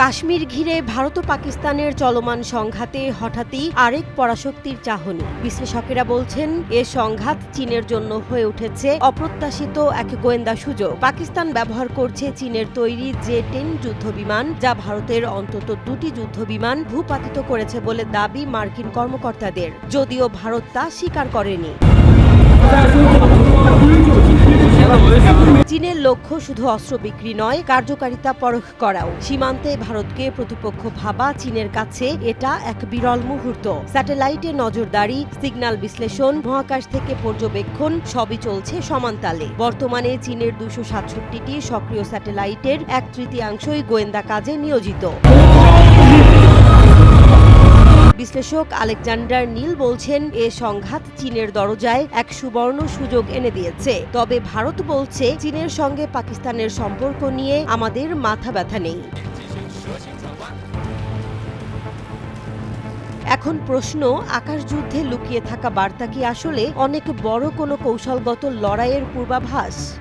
কাশ্মীর ঘিরে ভারত ও পাকিস্তানের চলমান সংঘাতে হঠাৎই আরেক পরাশক্তির চাহনি। বিশ্লেষকেরা বলছেন, এ সংঘাত চীনের জন্য হয়ে উঠেছে অপ্রত্যাশিত এক গোয়েন্দা সুযোগ। পাকিস্তান ব্যবহার করছে চীনের তৈরি জে টেন যুদ্ধবিমান, যা ভারতের অন্তত দুটি যুদ্ধবিমান ভূপাতিত করেছে বলে দাবি মার্কিন কর্মকর্তাদের। যদিও ভারত তা স্বীকার করেনি। লক্ষ্য শুধু অস্ত্র বিক্রি নয়, কার্যকারিতা পরখ করাও। সীমান্তে ভারতকে প্রতিপক্ষ ভাবা চীনের কাছে এটা এক বিরল মুহূর্ত। স্যাটেলাইটে নজরদারি, সিগন্যাল বিশ্লেষণ, মহাকাশ থেকে পর্যবেক্ষণ, সবই চলছে সমানতালে বর্তমানে চীনের দুশো সাতষট্টিটি সক্রিয় স্যাটেলাইটের এক তৃতীয়াংশই গোয়েন্দা কাজে নিয়োজিত। বিশ্লেষক আলেকজান্ডার নীল বলছেন, এ সংঘাত চীনের দরজায় এক সুবর্ণ সুযোগ এনে দিয়েছে। তবে ভারত বলছে, চীনের সঙ্গে পাকিস্তানের সম্পর্ক নিয়ে আমাদের মাথা ব্যথা নেই। এখন প্রশ্ন আকাশযুদ্ধে লুকিয়ে থাকা বার্তা কি আসলে অনেক বড় কোনো কৌশলগত লড়াইয়ের পূর্বাভাস?